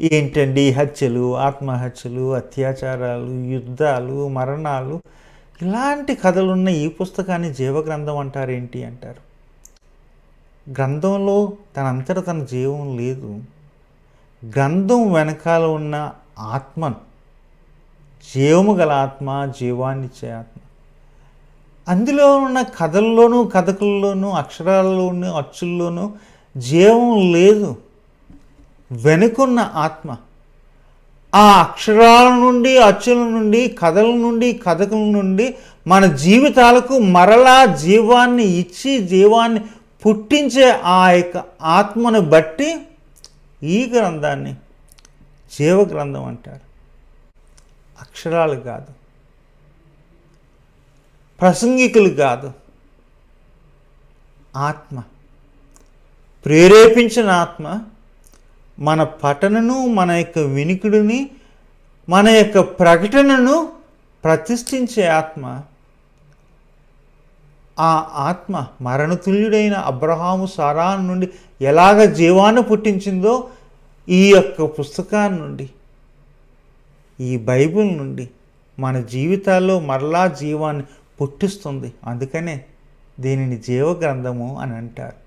ఏంటండి హత్యలు ఆత్మహత్యలు అత్యాచారాలు యుద్ధాలు మరణాలు? ఇలాంటి కథలున్న ఈ పుస్తకాన్ని జీవగ్రంథం అంటారేంటి అంటారు. గ్రంథంలో తనంతట తన జీవం లేదు. గ్రంథం వెనకాల ఉన్న ఆత్మను జీవము గల ఆత్మ జీవాన్నిచ్చే ఆత్మ. అందులో ఉన్న కథల్లోనూ కథకుల్లోనూ అక్షరాల్లోనూ అచ్చుల్లోనూ జీవం లేదు. వెనుకున్న ఆత్మ. ఆ అక్షరాల నుండి అచ్చుల నుండి కథల నుండి కథకుల నుండి మన జీవితాలకు మరలా జీవాన్ని ఇచ్చి జీవాన్ని పుట్టించే ఆ యొక్క ఆత్మను బట్టి ఈ గ్రంథాన్ని జీవ గ్రంథం అంటారు. అక్షరాలు కాదు. ప్రసంగికులు కాదు. ఆత్మ. ప్రేరేపించిన ఆత్మ మన పఠనను మన యొక్క వినికిడిని మన యొక్క ప్రకటనను ప్రతిష్ఠించే ఆత్మ ఆ ఆత్మ మరణతుల్యుడైన అబ్రహాము సారా నుండి ఎలాగ జీవాన్ని పుట్టించిందో ఈ యొక్క పుస్తకాన్ని నుండి ఈ బైబిల్ నుండి మన జీవితాల్లో మరలా జీవాన్ని పుట్టిస్తుంది. అందుకనే దీనిని జీవ గ్రంథము అని అంటారు.